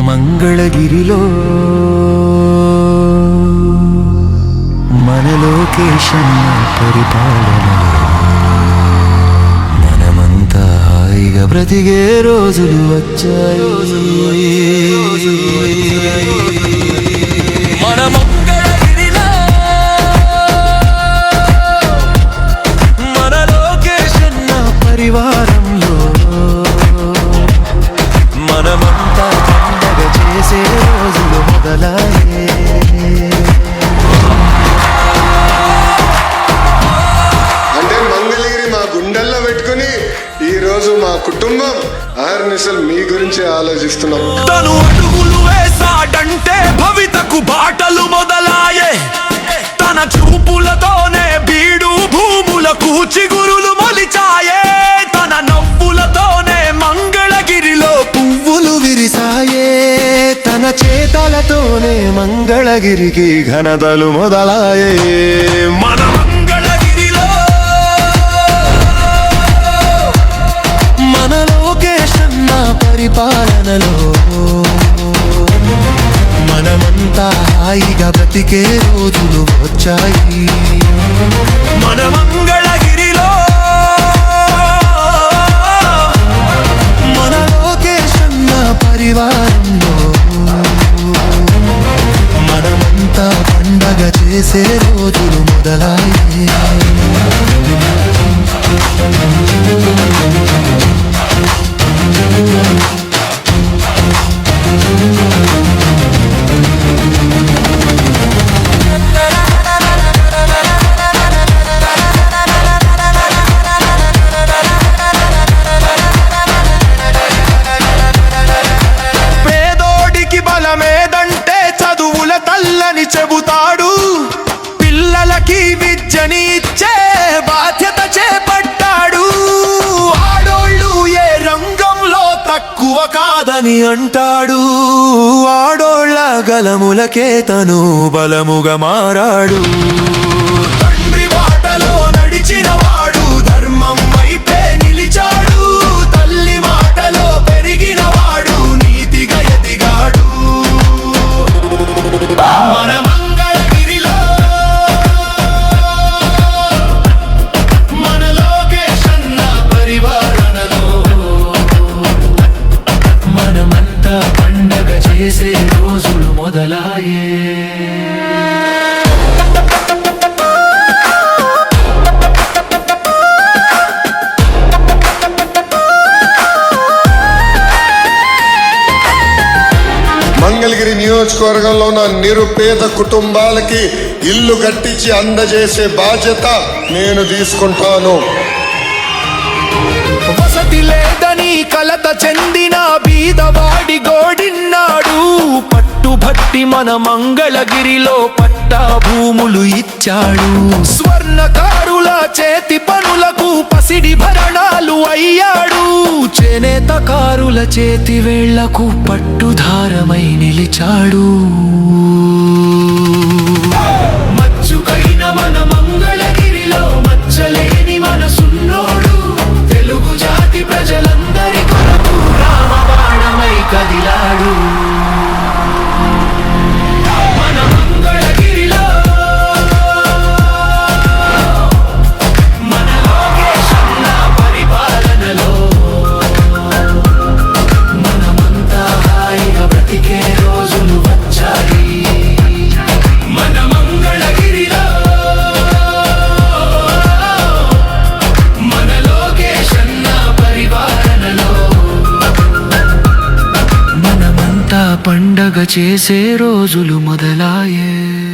మంగళగిరిలో మన లోకేశన్న పరిపాలన మనమంతా హాయిగా బ్రతికే రోజులు వచ్చాయి. మన మంగళగిరిలో కుటుంబం ఆహర్నిశలు మీ గురించి ఆలోచిస్తున్నాం. తను అడుగులు వేసాడంటే భవితకు బాటలు మొదలాయే. తన చూపులతోనే బీడు భూముల కూచిగురులు మొలిచాయే. తన నవ్వులతోనే మంగళగిరిలో పువ్వులు విరిసాయే. తన చేతలతోనే మంగళగిరికి ఘనతలు మొదలాయే. మన మనమంతా హాయిగా బ్రతికే రోజులు వచ్చాయి. మన మంగళగిరిలో మన లోకేశన్న పరివారంలో మనమంతా పండగ చేసే రోజులు మొదలయ్యే అని అంటాడు. ఆడోళ్ళ గలములకే తను బలముగా మారాడు. మంగళగిరి నియోజకవర్గంలో ఉన్న నిరుపేద కుటుంబాలకి ఇల్లు కట్టించి అందజేసే బాధ్యత నేను తీసుకుంటాను. వసతి లేదని కలత చెందిన బీదవాడి గోడిన్నాడు. పట్టుబట్టి మన మంగళగిరిలో పట్టా భూములు ఇచ్చాడు. స్వర్ణకారుల కారుల చేతి వేళ్ళకు పట్టుధారమై నిలిచాడు. పండగ చేసే రోజులు మొదలాయే.